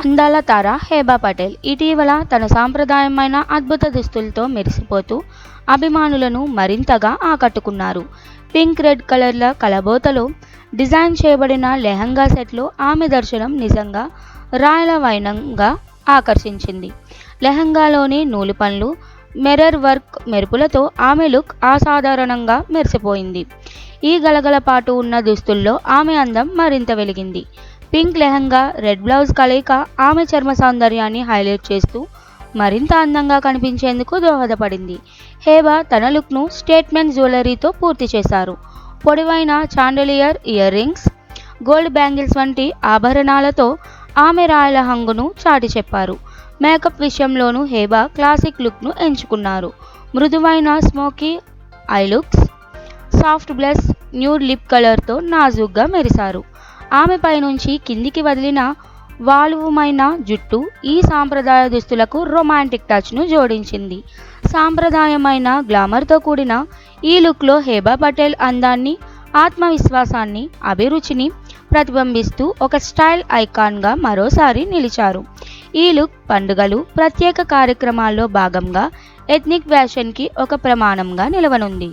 అందాల తార హేబా పటేల్ ఇటీవల తన సాంప్రదాయమైన అద్భుత దుస్తులతో మెరిసిపోతూ అభిమానులను మరింతగా ఆకట్టుకున్నారు. పింక్ రెడ్ కలర్ల కలబోతలో డిజైన్ చేయబడిన లెహంగా సెట్లో ఆమె దర్శనం నిజంగా రాయలవైనంగా ఆకర్షించింది. లెహంగాలోని నూలు పనులు మెరర్ వర్క్ మెరుపులతో ఆమె లుక్ అసాధారణంగా మెరిసిపోయింది. ఈ గలగలపాటు ఉన్న దుస్తుల్లో ఆమె అందం మరింత వెలిగింది. పింక్ లెహంగా రెడ్ బ్లౌజ్ కలయిక ఆమె చర్మ సౌందర్యాన్ని హైలైట్ చేస్తూ మరింత అందంగా కనిపించేందుకు దోహదపడింది. హేబా తన లుక్ను స్టేట్మెంట్ జ్యువెలరీతో పూర్తి చేశారు. పొడవైన chandelier ear rings gold bangles వంటి ఆభరణాలతో ఆమె రాయల హంగును చాటి చెప్పారు. మేకప్ విషయంలోనూ హేబా క్లాసిక్ లుక్ను ఎంచుకున్నారు. మృదువైన smoky eye looks soft blush nude lip కలర్తో నాజుగ్గా మెరిశారు. ఆమెపై నుంచి కిందికి వదిలిన వాలువమైన జుట్టు ఈ సాంప్రదాయ దుస్తులకు రొమాంటిక్ టచ్ను జోడించింది. సాంప్రదాయమైన గ్లామర్తో కూడిన ఈ లుక్లో హేబా పటేల్ అందాన్ని ఆత్మవిశ్వాసాన్ని అభిరుచిని ప్రతిబింబిస్తూ ఒక స్టైల్ ఐకాన్గా మరోసారి నిలిచారు. ఈ లుక్ పండుగలు ప్రత్యేక కార్యక్రమాల్లో భాగంగా ఎథ్నిక్ ఫ్యాషన్కి ఒక ప్రమాణంగా నిలవనుంది.